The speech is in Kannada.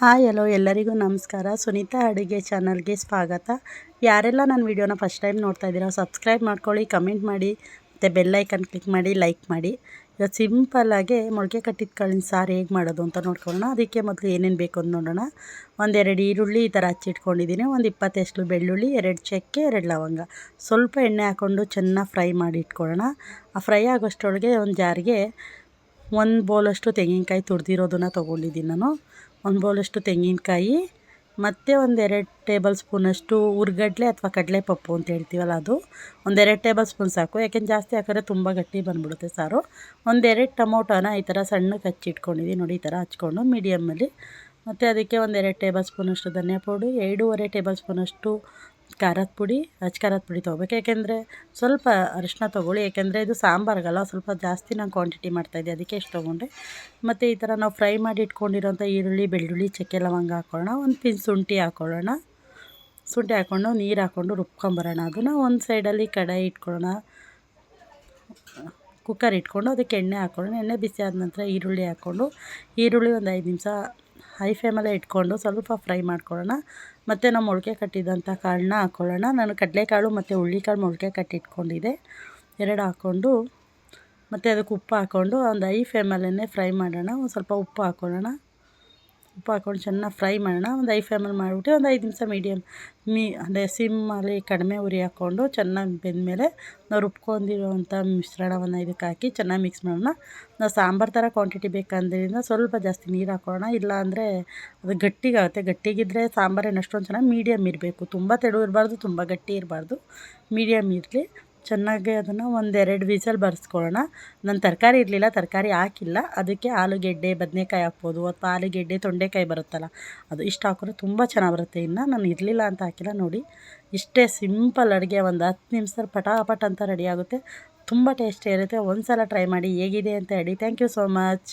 ಹಾಯ್, ಹಲೋ, ಎಲ್ಲರಿಗೂ ನಮಸ್ಕಾರ. ಸುನೀತಾ ಅಡುಗೆ ಚಾನಲ್ಗೆ ಸ್ವಾಗತ. ಯಾರೆಲ್ಲ ನನ್ನ ವೀಡಿಯೋನ ಫಸ್ಟ್ ಟೈಮ್ ನೋಡ್ತಾ ಇದ್ದೀರಾ, ಸಬ್ಸ್ಕ್ರೈಬ್ ಮಾಡ್ಕೊಳ್ಳಿ, ಕಮೆಂಟ್ ಮಾಡಿ, ಮತ್ತು ಬೆಲ್ಲೈಕನ್ ಕ್ಲಿಕ್ ಮಾಡಿ, ಲೈಕ್ ಮಾಡಿ. ಇವತ್ತು ಸಿಂಪಲ್ಲಾಗಿ ಮೊಳಕೆ ಕಟ್ಟಿದ ಕಾಳಿನ ಸಾರು ಹೇಗೆ ಮಾಡೋದು ಅಂತ ನೋಡ್ಕೊಳ್ಳೋಣ. ಅದಕ್ಕೆ ಮೊದಲು ಏನೇನು ಬೇಕು ಅಂತ ನೋಡೋಣ. ಒಂದೆರಡು ಈರುಳ್ಳಿ ಈ ಥರ ಹಚ್ಚಿಟ್ಕೊಂಡಿದ್ದೀನಿ. ಒಂದು ಇಪ್ಪತ್ತೆಷ್ಟು ಬೆಳ್ಳುಳ್ಳಿ, ಎರಡು ಚಕ್ಕೆ, ಎರಡು ಲವಂಗ. ಸ್ವಲ್ಪ ಎಣ್ಣೆ ಹಾಕ್ಕೊಂಡು ಚೆನ್ನಾಗಿ ಫ್ರೈ ಮಾಡಿ ಇಟ್ಕೊಳ್ಳೋಣ. ಆ ಫ್ರೈ ಆಗೋಷ್ಟರೊಳಗೆ ಒಂದು ಜಾರಿಗೆ ಒಂದು ಬೌಲಷ್ಟು ತೆಂಗಿನಕಾಯಿ ತುರಿದಿರೋದನ್ನ ತೊಗೊಂಡಿದ್ದೀನಿ ನಾನು. ಒಂದು ಬೌಲಷ್ಟು ತೆಂಗಿನಕಾಯಿ, ಮತ್ತು ಒಂದೆರಡು ಟೇಬಲ್ ಸ್ಪೂನಷ್ಟು ಹುರ್ಗಡ್ಲೆ ಅಥವಾ ಕಡಲೆಪಪ್ಪು ಅಂತ ಹೇಳ್ತೀವಲ್ಲ ಅದು. ಒಂದೆರಡು ಟೇಬಲ್ ಸ್ಪೂನ್ ಸಾಕು. ಯಾಕೆಂದ್ರೆ ಜಾಸ್ತಿ ಹಾಕಿದ್ರೆ ತುಂಬ ಗಟ್ಟಿ ಬಂದ್ಬಿಡುತ್ತೆ ಸಾರು. ಒಂದೆರಡು ಟೊಮೊಟೊನ ಈ ಥರ ಸಣ್ಣಕ್ಕೆ ಹಚ್ಚಿಟ್ಕೊಂಡಿದ್ದೀನಿ ನೋಡಿ ಈ ಥರ ಹಚ್ಕೊಂಡು ಮೀಡಿಯಮ್ಮಲ್ಲಿ ಮತ್ತು ಅದಕ್ಕೆ ಒಂದೆರಡು ಟೇಬಲ್ ಸ್ಪೂನಷ್ಟು ಧನಿಯಾ ಪುಡಿ ಎರಡೂವರೆ ಟೇಬಲ್ ಸ್ಪೂನಷ್ಟು ಖಾರದ ಪುಡಿ, ಅಚ್ಚ ಖಾರದ ಪುಡಿ ತೊಗೋಬೇಕು. ಯಾಕೆಂದರೆ ಸ್ವಲ್ಪ ಅರಿಶಿನ ತೊಗೊಳ್ಳಿ. ಯಾಕೆಂದರೆ ಇದು ಸಾಂಬಾರಿಗಲ್ಲ, ಸ್ವಲ್ಪ ಜಾಸ್ತಿ ನಾನು ಕ್ವಾಂಟಿಟಿ ಮಾಡ್ತಾಯಿದ್ದೆ ಅದಕ್ಕೆ ಎಷ್ಟು ತೊಗೊಂಡೆ. ಮತ್ತು ಈ ಥರ ನಾವು ಫ್ರೈ ಮಾಡಿ ಇಟ್ಕೊಂಡಿರೋಂಥ ಈರುಳ್ಳಿ, ಬೆಳ್ಳುಳ್ಳಿ, ಚಕ್ಕೆ ಲವಂಗ ಹಾಕ್ಕೊಳ್ಳೋಣ ಒಂದು ಪಿನ್ ಶುಂಠಿ ಹಾಕ್ಕೊಳ್ಳೋಣ ಶುಂಠಿ ಹಾಕ್ಕೊಂಡು ನೀರು ಹಾಕ್ಕೊಂಡು ರುಬ್ಕೊಂಬರೋಣ. ಅದನ್ನು ಒಂದು ಸೈಡಲ್ಲಿ ಕಡಾಯಿ ಇಟ್ಕೊಳ್ಳೋಣ. ಕುಕ್ಕರ್ ಇಟ್ಕೊಂಡು ಅದಕ್ಕೆ ಎಣ್ಣೆ ಹಾಕ್ಕೊಳ್ಳೋಣ ಎಣ್ಣೆ ಬಿಸಿ ಆದ ನಂತರ ಈರುಳ್ಳಿ ಹಾಕ್ಕೊಂಡು ಈರುಳ್ಳಿ ಒಂದು ಐದು ನಿಮಿಷ ಹೈ ಫ್ಲೇಮಲ್ಲೇ ಇಟ್ಕೊಂಡು ಸ್ವಲ್ಪ ಫ್ರೈ ಮಾಡ್ಕೊಳ್ಳೋಣ. ಮತ್ತು ನಾವು ಮೊಳಕೆ ಕಟ್ಟಿದಂಥ ಕಾಳನ್ನ ಹಾಕ್ಕೊಳ್ಳೋಣ ನಾನು ಕಡಲೆಕಾಳು ಮತ್ತು ಹುಳ್ಳಿಕಾಳು ಮೊಳಕೆ ಕಟ್ಟಿಟ್ಕೊಂಡಿದ್ದೆ. ಎರಡು ಹಾಕ್ಕೊಂಡು ಮತ್ತು ಅದಕ್ಕೆ ಉಪ್ಪು ಹಾಕ್ಕೊಂಡು ಒಂದು ಐ ಫ್ಲೇಮಲ್ಲೇ ಫ್ರೈ ಮಾಡೋಣ. ಒಂದು ಸ್ವಲ್ಪ ಉಪ್ಪು ಹಾಕ್ಕೊಳ್ಳೋಣ. ಉಪ್ಪು ಹಾಕ್ಕೊಂಡು ಚೆನ್ನಾಗಿ ಫ್ರೈ ಮಾಡೋಣ. ಒಂದು ಐ ಫ್ಲೇಮಲ್ಲಿ ಮಾಡಿಬಿಟ್ಟು ಒಂದು ಐದು ನಿಮಿಷ ಮೀಡಿಯಮ್ ಮೀ, ಅಂದರೆ ಸಿಮ್ಮಲ್ಲಿ ಕಡಿಮೆ ಉರಿ ಹಾಕ್ಕೊಂಡು ಚೆನ್ನಾಗಿ ಬೆಂದಮೇಲೆ ನಾವು ರುಬ್ಕೊಂಡಿರುವಂಥ ಮಿಶ್ರಣವನ್ನು ಇದಕ್ಕೆ ಹಾಕಿ ಚೆನ್ನಾಗಿ ಮಿಕ್ಸ್ ಮಾಡೋಣ. ನಾವು ಸಾಂಬಾರು ಥರ ಕ್ವಾಂಟಿಟಿ ಬೇಕಂದ್ರಿಂದ ಸ್ವಲ್ಪ ಜಾಸ್ತಿ ನೀರು ಹಾಕೋಣ. ಇಲ್ಲ ಅಂದರೆ ಅದು ಗಟ್ಟಿಗಾಗುತ್ತೆ. ಗಟ್ಟಿಗಿದ್ದರೆ ಸಾಂಬಾರೇನು ಅಷ್ಟೊಂದು ಚೆನ್ನಾಗಿ ಮೀಡಿಯಮ್ ಇರಬೇಕು. ತುಂಬ ತೆಳು ಇರಬಾರ್ದು, ತುಂಬ ಗಟ್ಟಿ ಇರಬಾರ್ದು. ಮೀಡಿಯಮ್ ಇರಲಿ. ಚೆನ್ನಾಗಿ ಅದನ್ನು ಒಂದೆರಡು ವಿಸಲ್ ಬರ್ಸ್ಕೊಳ್ಳೋಣ. ನಾನು ತರಕಾರಿ ಇರಲಿಲ್ಲ, ತರಕಾರಿ ಹಾಕಿಲ್ಲ. ಅದಕ್ಕೆ ಆಲೂಗೆಡ್ಡೆ, ಬದನೆಕಾಯಿ ಹಾಕ್ಬೋದು ಅಥವಾ ಆಲೂಗೆಡ್ಡೆ, ತೊಂಡೆಕಾಯಿ ಬರುತ್ತಲ್ಲ, ಅದು ಇಷ್ಟು ಹಾಕಿದ್ರೆ ತುಂಬ ಚೆನ್ನಾಗಿ ಬರುತ್ತೆ. ಇನ್ನು ನಾನು ಇರಲಿಲ್ಲ ಅಂತ ಹಾಕಿಲ್ಲ, ನೋಡಿ. ಇಷ್ಟೇ ಸಿಂಪಲ್ ಅಡುಗೆ, ಒಂದು ಹತ್ತು ನಿಮಿಷದಲ್ಲಿ ಪಟಾಪಟ್ ಅಂತ ರೆಡಿ ಆಗುತ್ತೆ. ತುಂಬ ಟೇಸ್ಟಿ ಇರುತ್ತೆ. ಒಂದು ಸಲ ಟ್ರೈ ಮಾಡಿ ಹೇಗಿದೆ ಅಂತ ಹೇಳಿ. Thank you so much.